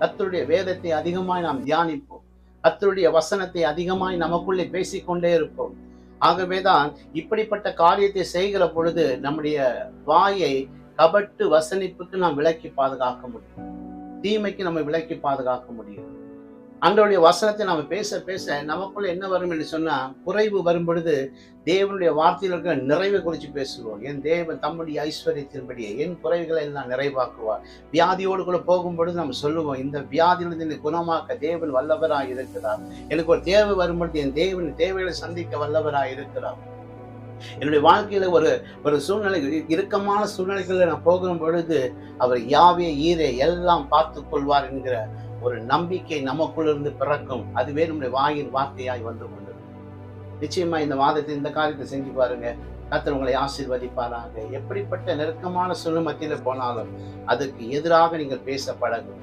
கத்தருடைய வேதத்தை அதிகமாய் நாம் தியானிப்போம். கத்தருடைய வசனத்தை அதிகமாய் நமக்குள்ளே பேசிக்கொண்டே இருப்போம். ஆகவேதான் இப்படிப்பட்ட காரியத்தை செய்கிற பொழுது நம்முடைய வாயை கபட்டு வசனிப்புக்கு நாம் விலக்கி பாதுகாக்க முடியும். தீமைக்கு நம்ம விலக்கி பாதுகாக்க முடியும். அன்றோடைய வசனத்தை நம்ம பேச பேச நமக்குள்ள என்ன வரும் என்று சொன்னால் குறைவு வரும் பொழுது தேவனுடைய வார்த்தையில் இருக்கிற நிறைவை குறித்து பேசுவோம். என் தேவன் தம்முடைய ஐஸ்வர்யத்தின்படியே என் குறைவுகளை எல்லாம் நிறைவாக்குவார். வியாதியோடு கூட போகும் பொழுது நம்ம சொல்லுவோம் இந்த வியாதியிலிருந்து என்னை குணமாக்க தேவன் வல்லவராக இருக்கிறார். எனக்கு ஒரு தேவை வரும் பொழுது என் தேவன் தேவைகளை சந்திக்க வல்லவராய் இருக்கிறார். என்னுடைய வாழ்க்கையில ஒரு ஒரு சூழ்நிலை இறுக்கமான சூழ்நிலைகளில் நான் போகும் பொழுது அவர் யாவே ஈரே எல்லாம் பார்த்து கொள்வார் என்கிற ஒரு நம்பிக்கை நமக்குள்ளிருந்து பிறக்கும். அதுவே நம்முடைய வாயின் வார்த்தையாய் வந்து கொண்டு நிச்சயமா இந்த மாதத்தை இந்த காரியத்தை செஞ்சு பாருங்க. கத்தர் உங்களை ஆசீர்வதிப்பாராக. எப்படிப்பட்ட நெருக்கமான சூழ்நிலை போனாலும் அதுக்கு எதிராக நீங்கள் பேச பழகும்